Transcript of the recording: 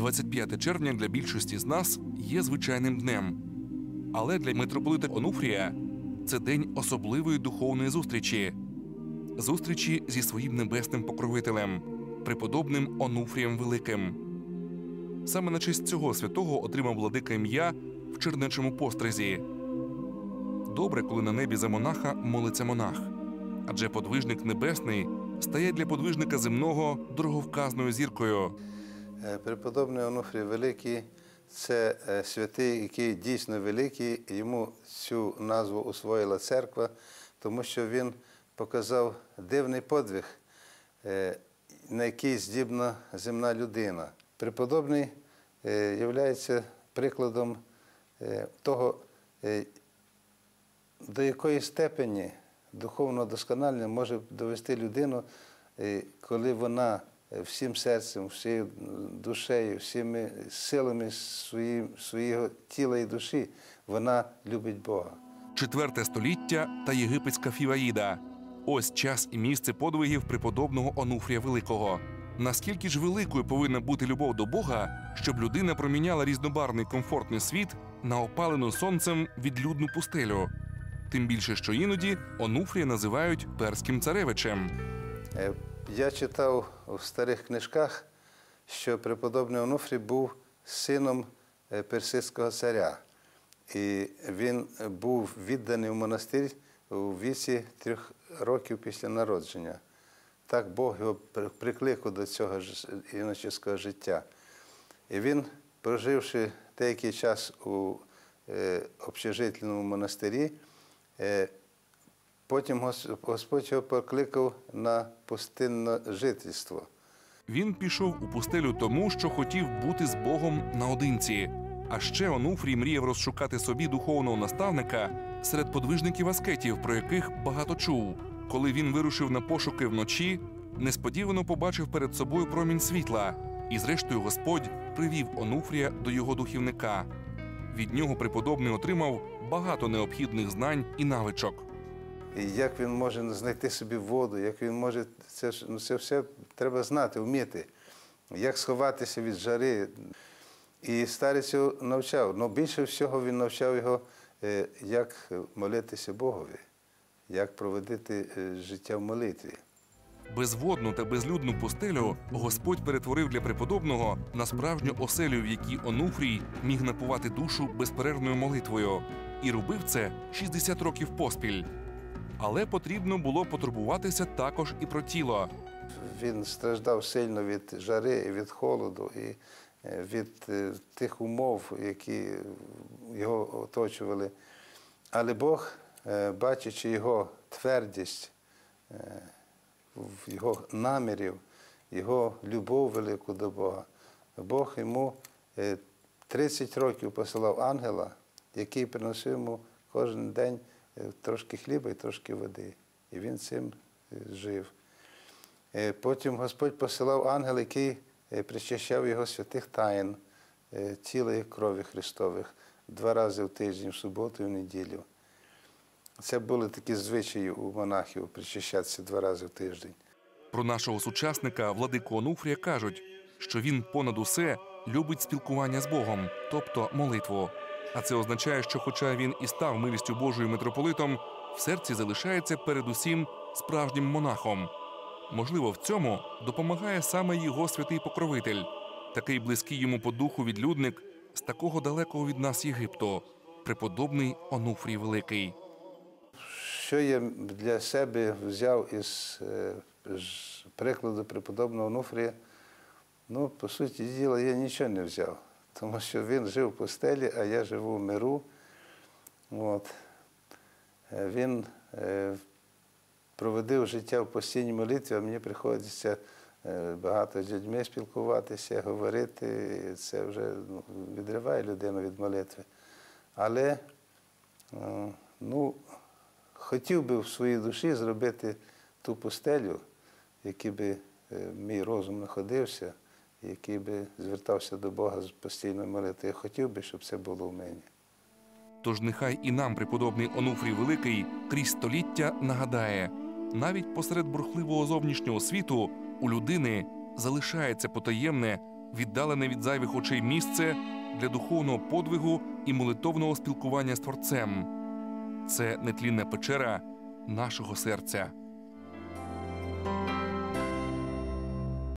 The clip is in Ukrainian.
25 червня для більшості з нас є звичайним днем. Але для митрополита Онуфрія це день особливої духовної зустрічі зустрічі зі своїм небесним покровителем, преподобним Онуфрієм Великим. Саме на честь цього святого отримав владика ім'я в чернечому постризі. Добре, коли на небі за монаха молиться монах, адже подвижник небесний стає для подвижника земного дороговказною зіркою. Е, Преподобний Онуфрій Великий це е, святий, який дійсно великий. Йому цю назву усвоїла церква, тому що він показав дивний подвиг, е, на який здібна земна людина. Преподобний є прикладом того, до якої степені духовного досконалення може довести людину, коли вона всім серцем, всією душею, всіми силами свої, свого тіла і душі, вона любить Бога. Четверте століття та єгипетська фіваїда. Ось час і місце подвигів преподобного Онуфрія Великого. Наскільки ж великою повинна бути любов до Бога, щоб людина проміняла різнобарний комфортний світ на опалену сонцем відлюдну пустелю? Тим більше, що іноді Онуфрія називають перським царевичем. Я читав у старих книжках, що преподобний Онуфрій був сином е, персидського царя. І він був відданий в монастир у віці трьох років після народження. Так Бог його прикликав до цього ж- життя. І він, проживши деякий час у е, общежительному монастирі, е, потім Господь його покликав на пустинне жительство. Він пішов у пустелю тому, що хотів бути з Богом наодинці. А ще Онуфрій мріяв розшукати собі духовного наставника серед подвижників аскетів, про яких багато чув. Коли він вирушив на пошуки вночі, несподівано побачив перед собою промінь світла, і, зрештою, Господь привів Онуфрія до його духівника. Від нього преподобний отримав багато необхідних знань і навичок. І як він може знайти собі воду, як він може, це, ж- ну, це все треба знати, вміти, як сховатися від жари. І старець його навчав. Ну більше всього він навчав його, е, як молитися Богові, як проводити е, життя в молитві. Безводну та безлюдну пустелю Господь перетворив для преподобного на справжню оселю, в якій Онуфрій міг напувати душу безперервною молитвою, і робив це 60 років поспіль. Але потрібно було потурбуватися також і про тіло. Він страждав сильно від жари, і від холоду, і е, від е, тих умов, які його оточували. Але Бог, е, бачачи його твердість, його намірів, його любов велику до Бога, Бог йому е, 30 років посилав ангела, який приносив йому кожен день трошки хліба і трошки води. І він цим е, жив. Е, Потім Господь посилав ангел, який е, причащав його святих таїн, е, тіла крові Христових два рази в тиждень, в суботу і в неділю. Це були такі звичаї у монахів причащатися два рази в тиждень. Про нашого сучасника владику Онуфрія кажуть, що він понад усе любить спілкування з Богом, тобто молитву. А це означає, що, хоча він і став милістю Божою митрополитом, в серці залишається передусім справжнім монахом. Можливо, в цьому допомагає саме його святий покровитель, такий близький йому по духу відлюдник з такого далекого від нас Єгипту, преподобний Онуфрій Великий. Що я для себе взяв із е, прикладу преподобного Онуфрія, ну, по суті діла, я нічого не взяв, тому що він жив в пустелі, а я живу в миру. От. Е, Він е, проводив життя в постійній молитві, а мені приходиться е, багато з людьми спілкуватися, говорити. Це вже ну, відриває людину від молитви. Але ну, хотів би в своїй душі зробити ту пустелю, якій би мій розум знаходився, який би звертався до Бога з постійною молитвою. Я хотів би, щоб це було в мені. Тож нехай і нам преподобний Онуфрій Великий крізь століття нагадає, навіть посеред бурхливого зовнішнього світу у людини залишається потаємне віддалене від зайвих очей місце для духовного подвигу і молитовного спілкування з Творцем. Це нетлінна печера нашого серця.